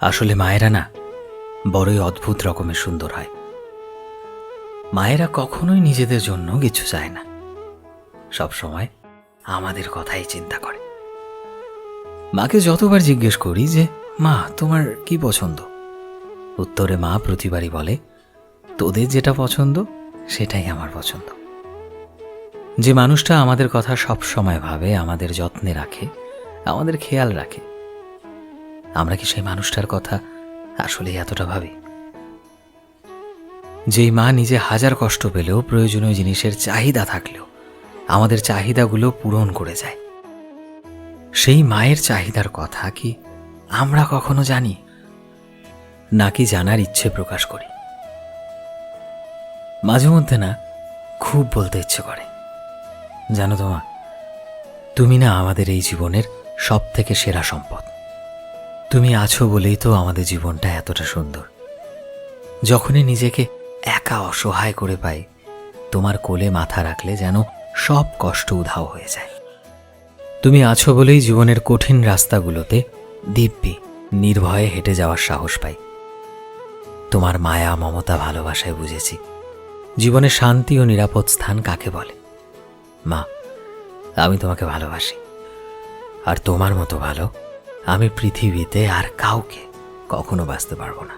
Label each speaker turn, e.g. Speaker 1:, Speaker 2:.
Speaker 1: আসলে মায়েরা না বড়ই অদ্ভুত রকমের সুন্দর হয়। মায়েরা কখনোই নিজেদের জন্য কিছু চায় না। সব সময় আমাদের কথাই চিন্তা করে। মাকে যতবার জিজ্ঞেস করি যে, মা, তোমার কি পছন্দ? উত্তরে মা প্রতিবারই বলে, তোদের যেটা পছন্দ, সেটাই আমার পছন্দ। যে মানুষটা আমাদের কথা সব সময় ভাবে, আমাদের যত্নে রাখে, আমাদের খেয়াল রাখে আমরা কি সেই মানুষটার কথা আসলে এতটা ভাবি? যেই মা নিজে হাজার কষ্ট পেলেও প্রয়োজনীয় জিনিসের চাহিদা থাকলেও আমাদের চাহিদাগুলো পূরণ করে যায়। সেই মায়ের চাহিদার কথা কি আমরা কখনো জানি? নাকি জানার ইচ্ছে প্রকাশ করি? মাঝে মধ্যে না খুব বলতে ইচ্ছে করে। জানো তোমা তুমি না আমাদের এই জীবনের সব থেকে সেরা সম্পদ। তুমি আছো বলেই তো আমাদের জীবনটা এতটা সুন্দর। যখনই নিজেকে একা অসহায় করে পাই, তোমার কোলে মাথা রাখলে যেন সব কষ্ট উধাও হয়ে যায়। তুমি আছো বলেই জীবনের কঠিন রাস্তাগুলোতে দিব্যি, নির্ভয়ে হেঁটে যাওয়ার সাহস পাই। তোমার মায়া, মমতা, ভালোবাসায় বুঝেছি। জীবনে শান্তি ও নিরাপদ স্থান কাকে বলে? মা, আমি তোমাকে ভালোবাসি। আর তোমার মতো ভালো আমি পৃথিবীতে আর কাউকে কখনো বাঁচতে পারব না।